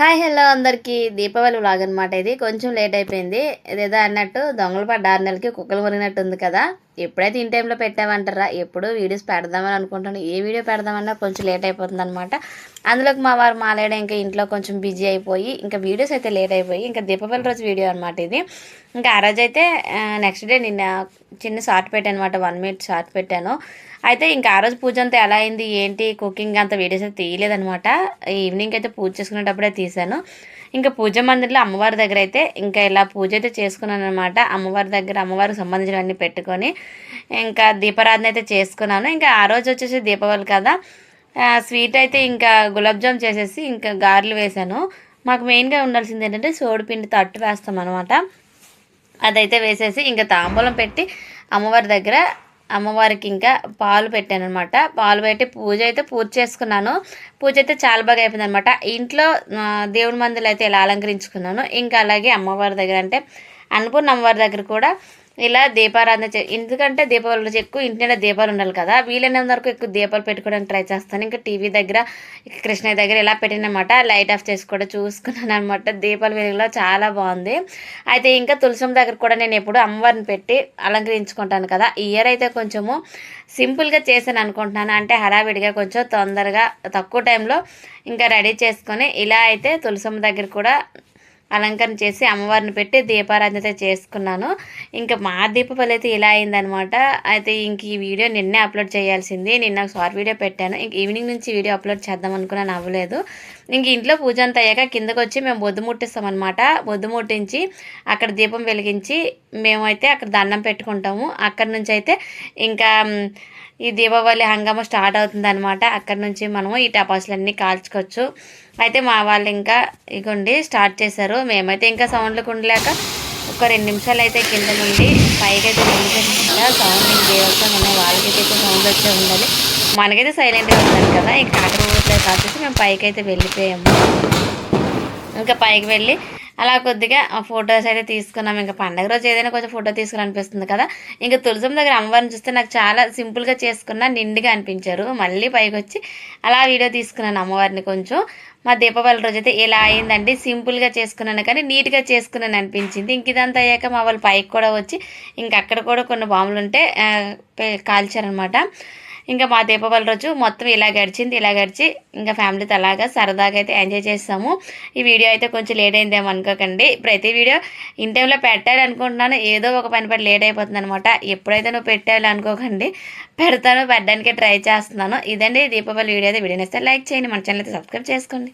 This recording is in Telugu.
హాయ్ హలో అందరికీ. దీపావళి వ్లాగ్ అనమాట ఇది. కొంచెం లేట్ అయిపోయింది. ఇదేదో అన్నట్టు దొంగలు పడ్డ ఆరు నెలలకి కుక్కలు మురిగినట్టు ఉంది కదా. ఎప్పుడైతే ఇన్ టైంలో పెట్టామంటారా ఎప్పుడు వీడియోస్ పెడదామని అనుకుంటాను ఏ వీడియో పెడదామన్నా కొంచెం లేట్ అయిపోతుంది అనమాట అందులోకి మా వారు మాలేడ ఇంకా ఇంట్లో కొంచెం బిజీ అయిపోయి ఇంకా వీడియోస్ అయితే లేట్ అయిపోయి ఇంకా దీపావళి రోజు వీడియో అనమాట ఇది. ఇంకా ఆ రోజు అయితే నెక్స్ట్ డే నిన్న చిన్న షార్ట్ పెట్టాను అనమాట వన్ మినిట్ షార్ట్ పెట్టాను. అయితే ఇంకా ఆ రోజు పూజ అంతా ఎలా అయింది? ఏంటి? కుకింగ్ అంత వీడియోస్ అయితే తీయలేదనమాట ఈవినింగ్ అయితే పూజ చేసుకునేటప్పుడే తీశాను. ఇంకా పూజ మందిర్లో అమ్మవారి దగ్గర అయితే ఇంకా ఇలా పూజ అయితే చేసుకున్నాను అనమాట అమ్మవారి దగ్గర అమ్మవారికి సంబంధించినవన్నీ పెట్టుకొని ఇంకా దీపారాధన అయితే చేసుకున్నాను. ఇంకా ఆ రోజు వచ్చేసి దీపావళి కదా. స్వీట్ అయితే ఇంకా గులాబ్ జామ్ చేసేసి ఇంకా గారెలు వేశాను. మాకు మెయిన్గా ఉండాల్సింది ఏంటంటే సోడిపిండి తట్టు వేస్తాం అనమాట అదైతే వేసేసి ఇంకా తాంబూలం పెట్టి అమ్మవారి దగ్గర అమ్మవారికి ఇంకా పాలు పెట్టాను అనమాట పాలు పెట్టి పూజ అయితే పూజ చేసుకున్నాను. పూజ అయితే చాలా బాగా అయిపోయింది అనమాట ఇంట్లో దేవుని మందులు అయితే ఇలా అలంకరించుకున్నాను ఇంకా అలాగే అమ్మవారి దగ్గర అంటే అన్నపూర్ణ అమ్మవారి దగ్గర కూడా ఇలా దీపారాధన చే ఎందుకంటే దీపావళి రోజు ఎక్కువ ఇంటి నిండా దీపాలు ఉండాలి కదా. వీలైనంత వరకు ఎక్కువ దీపాలు పెట్టుకోవడానికి ట్రై చేస్తాను. ఇంకా టీవీ దగ్గర కృష్ణ దగ్గర ఇలా పెట్టినమాట. లైట్ ఆఫ్ చేసి కూడా చూసుకున్నాను అనమాట దీపాల వెలుగులో చాలా బాగుంది. అయితే ఇంకా తులసం దగ్గర కూడా నేను ఎప్పుడు అమ్మవారిని పెట్టి అలంకరించుకుంటాను కదా. ఇయర్ అయితే కొంచెము సింపుల్గా చేశాను అనుకుంటున్నాను. అంటే హడావిడిగా కొంచెం తొందరగా తక్కువ టైంలో ఇంకా రెడీ చేసుకొని ఇలా అయితే తులసమ్మ దగ్గర కూడా అలంకరణ చేసి అమ్మవారిని పెట్టి దీపారాధన చేసుకున్నాను. ఇంకా మా దీపావళి అయితే ఇలా అయిందనమాట అయితే ఇంక ఈ వీడియో నిన్నే అప్లోడ్ చేయాల్సింది. నిన్న షార్ట్ వీడియో పెట్టాను. ఇంక ఈవినింగ్ నుంచి వీడియో అప్లోడ్ చేద్దాం అనుకున్నాను అవ్వలేదు ఇంక ఇంట్లో పూజ అంతా అయ్యాక కిందకు వచ్చి మేము బొద్దు ముట్టిస్తామన్నమాట. బొద్దు ముట్టించి అక్కడ దీపం వెలిగించి మేమైతే అక్కడ దండం పెట్టుకుంటాము. అక్కడి నుంచి అయితే ఇంకా ఈ దీపావళి హంగామా స్టార్ట్ అవుతుంది అనమాట అక్కడి నుంచి మనము ఈ టపాసులన్నీ కాల్చుకోవచ్చు. అయితే మా వాళ్ళు ఇంకా ఇగోండి స్టార్ట్ చేశారు. మేమైతే ఇంకా సౌండ్లు ఉండలేక ఒక రెండు నిమిషాలు అయితే కింద నుండి పైకి అయితే నిలిచేసిందా సౌండ్ ఇంకేవచ్చా మనం వాళ్ళకైతే సౌండ్ వచ్చే ఉండాలి. మనకైతే సైలెంట్గా ఉండాలి కదా. ఇంకా అక్కడ కాసేసి మేము పైకి అయితే వెళ్ళిపోయాము. ఇంకా పైకి వెళ్ళి అలా కొద్దిగా ఫొటోస్ అయితే తీసుకున్నాం. ఇంకా పండగ రోజు ఏదైనా కొంచెం ఫోటో తీసుకుని కదా. ఇంకా తులసం దగ్గర అమ్మవారిని చూస్తే నాకు చాలా సింపుల్గా చేసుకున్న నిండుగా అనిపించారు. మళ్ళీ పైకి వచ్చి అలా వీడియో తీసుకున్నాను అమ్మవారిని కొంచెం. మా దీపావళి రోజు అయితే ఇలా అయిందండి. సింపుల్గా చేసుకున్నాను కానీ నీట్గా చేసుకున్నాను అనిపించింది. ఇంక ఇదంతా అయ్యాక మా వాళ్ళు పైకి కూడా వచ్చి ఇంక అక్కడ కూడా కొన్ని బాంబులు ఉంటే కాల్చారనమాట. ఇంకా మా దీపావళి రోజు మొత్తం ఇలా గడిచింది ఇలా గడిచి ఇంకా ఫ్యామిలీతో అలాగా సరదాగా అయితే ఎంజాయ్ చేస్తాము ఈ వీడియో అయితే కొంచెం లేట్ అయిందేమో అనుకోకండి. ప్రతి వీడియో ఇన్ టైంలో పెట్టాలి అనుకుంటున్నాను ఏదో ఒక పని పడి లేట్ అయిపోతుంది అనమాట ఎప్పుడైతే నువ్వు పెట్టాలి అనుకోకండి. పెడతాను పెట్టడానికి ట్రై చేస్తున్నాను. ఇదండి దీపావళి వీడియో అయితే. వీడియో లైక్ చేయండి మన ఛానల్ అయితే సబ్స్క్రైబ్ చేసుకోండి.